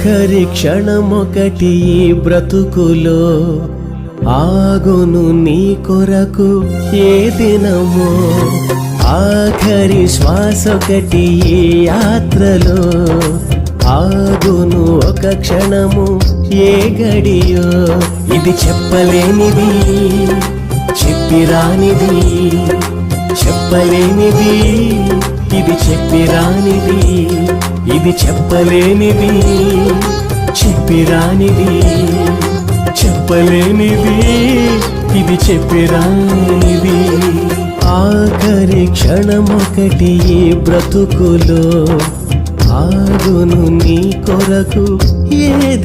ఆఖరి క్షణమొకటి ఈ బ్రతుకులో ఆగును నీ కొరకు ఏ దినమో. ఆఖరి శ్వాసొకటి ఈ యాత్రలో ఆగును ఒక క్షణము ఏ గడియో. ఇది చెప్పలేనిది చెప్పిరానిది. చెప్పలేనిది ఇది చెప్పిరానిది ఇది చెప్పలేనిది చెప్పిరానిది. చెప్పలేనిది ఇది చెప్పిరానిది. ఆఖరి క్షణమొకటి ఈ బ్రతుకులో ఆగును నీ కొరకు ఏ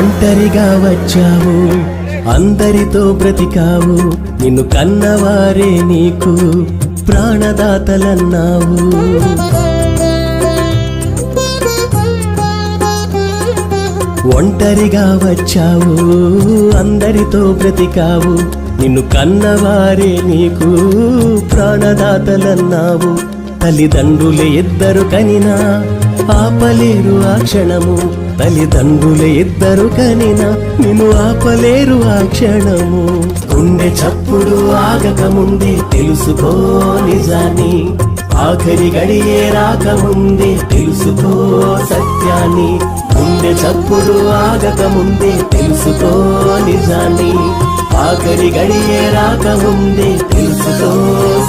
ఒంటరిగా వచ్చావు అందరితో బ్రతికావు నిన్ను కన్నవారే నీకు ప్రాణదాతలన్నావు. ఒంటరిగా వచ్చావు అందరితో బ్రతికావు నిన్ను కన్నవారే నీకు ప్రాణదాతలన్నావు. తల్లిదండ్రులు ఇద్దరు కనినా ఆపలేరు ఆ క్షణము. తల్లిదండ్రులు ఇద్దరు కనిన నిన్ను ఆపలేరు ఆ క్షణము. గుండె చప్పుడు ఆగకముందే తెలుసుకో నిజాన్ని. ఆఖరి గడియే రాకముందే తెలుసుకో సత్యాన్ని. గుండె చప్పుడు ఆగకముందే తెలుసుకో నిజాన్ని. ఆఖరి గడియే రాకముందే తెలుసుకో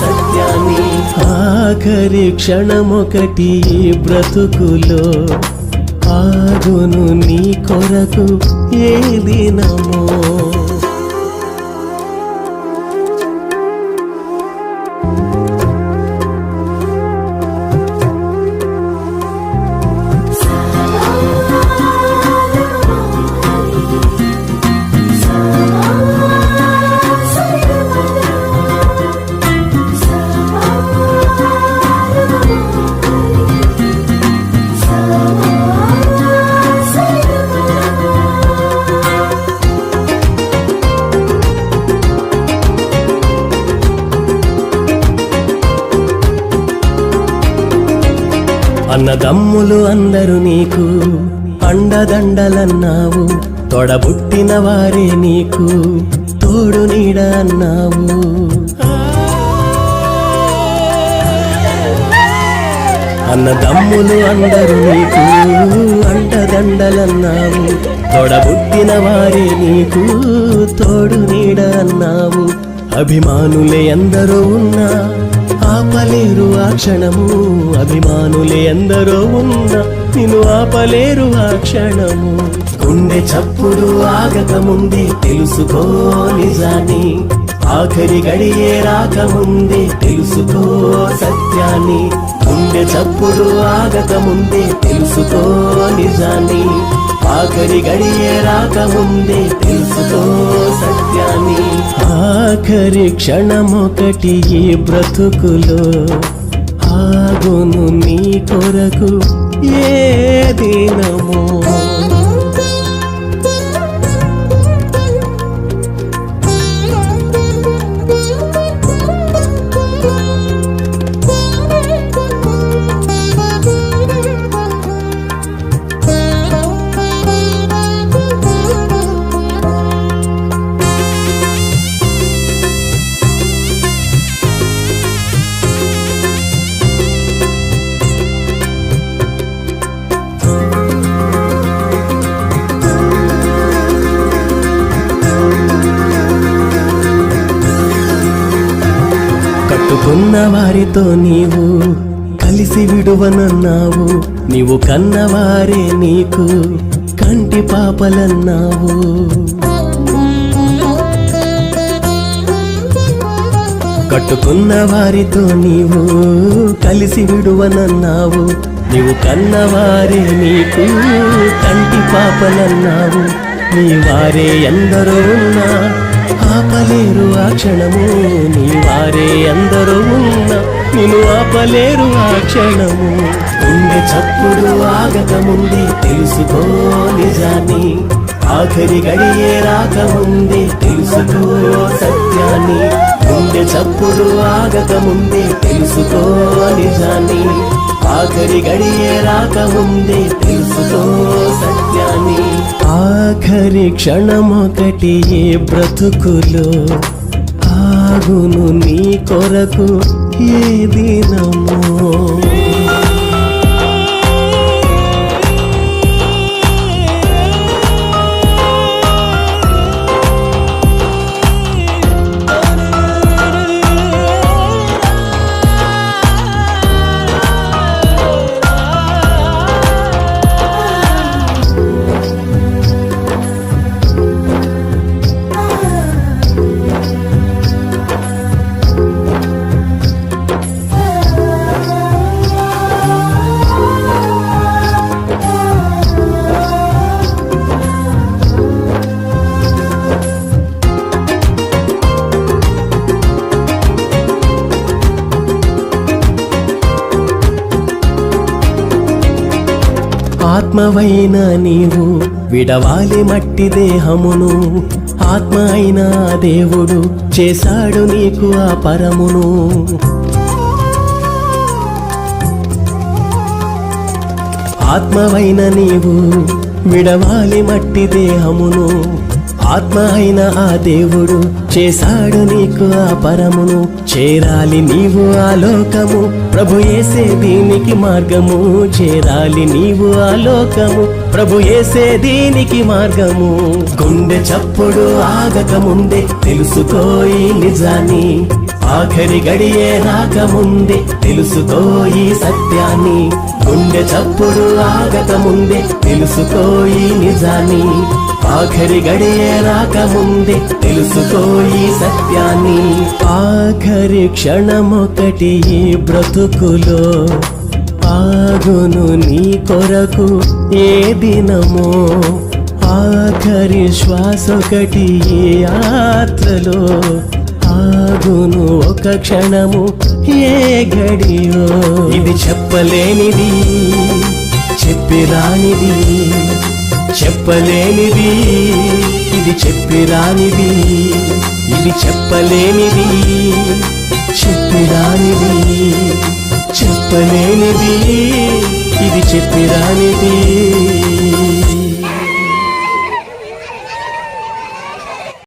సత్యాన్ని. ఆఖరి క్షణమొకటి బ్రతుకులో ఆగును నీ కొరకు ఏదినమో అన్నదమ్ములు అందరూ నీకు అండదండలన్నావు తొడబుట్టిన వారే నీకు తోడు నీడ అన్నావు. అన్నదమ్ములు అందరూ నీకు అండదండలన్నావు తొడబుట్టిన వారే నీకు తోడు నీడ అన్నావు. అభిమానులే అందరూ ఉన్నా ఆపలేరు ఆ క్షణము. అభిమానులే ఎందరో ఉన్న నిన్ను ఆపలేరు ఆ క్షణము. గుండె చప్పుడు ఆగకముందే తెలుసుకో నిజాన్ని. ఆఖరి గడియే రాకముందే తెలుసుకో సత్యాన్ని. గుండె చప్పుడు ఆగకముందే తెలుసుకో నిజాన్ని. ఆఖరి గడియే రాకముందే తెలుసుకో సత్యాన్ని. ఆఖరి క్షణమొకటి ఈ బ్రతుకులో ఆగును నీ కొరకు ఏ దినమో. కట్టుకున్న వారితో నీవు కలిసి విడువనన్నావు. నీవు కన్నవారే నీకు కంటి పాపలన్నావు. కట్టుకున్న వారితో నీవు కలిసి విడువనన్నావు. నీవు కన్నవారే నీకు కంటి పాపలన్నావు. నీ వారే ఎందరో ఉన్నా ఆపలేరు ఆ క్షణము. నీ వారే అందరూ ఉన్నా నేను ఆపలేరు ఆ క్షణము. గుండె చప్పుడు ఆగకముందే తెలుసుకో నిజాన్ని. ఆఖరి గడియే రాకముందే తెలుసుకో సత్యాన్ని. గుండె చప్పుడు ఆగకముందే తెలుసుకో నిజాన్ని. ఆఖరి గడియే రాకముందే తెలుసుకో సత్యాన్ని. ఆఖరి క్షణమొకటి ఏ బ్రతుకులో ఆగును నీ కొరకు ఏ దినమో. ఆత్మవైన నీవు విడవాలి మట్టి దేహమును. ఆత్మ అయిన దేవుడు చేశాడు నీకు ఆ పరమును. ఆత్మవైన నీవు విడవాలి మట్టి దేహమును. ఆత్మ అయిన ఆ దేవుడు చేశాడు నీకు ఆ పరమును. చేరాలి నీవు ఆ లోకము. ప్రభు ఏసే దీనికి మార్గము. చేరాలి నీవు ఆ లోకము. ప్రభు ఏసే దీనికి మార్గము. గుండె చప్పుడు ఆగక ముందే తెలుసుకో నిజాన్ని. ఆఖరి గడియే రాకముందే తెలుసుకో ఈ సత్యాన్ని. గుండె చప్పుడు ఆగకముందే తెలుసుకో ఈ నిజాన్ని. ఆఖరి గడియే రాకముందే తెలుసుకో ఈ సత్యాన్ని. ఆఖరి క్షణమొకటి ఈ బ్రతుకులో ఆగును నీ కొరకు ఏ దినమో. ఆఖరి శ్వాసొకటి ఈ యాత్రలో ఆగును ఒక క్షణము ఏ గడియో. ఇది చెప్పలేనిది చెప్పిరానిది చెప్పలేనిది. ఇది చెప్పిరానిది ఇది చెప్పలేనిది చెప్పిరానిది చెప్పలేనిది. ఇది చెప్పిరానిది.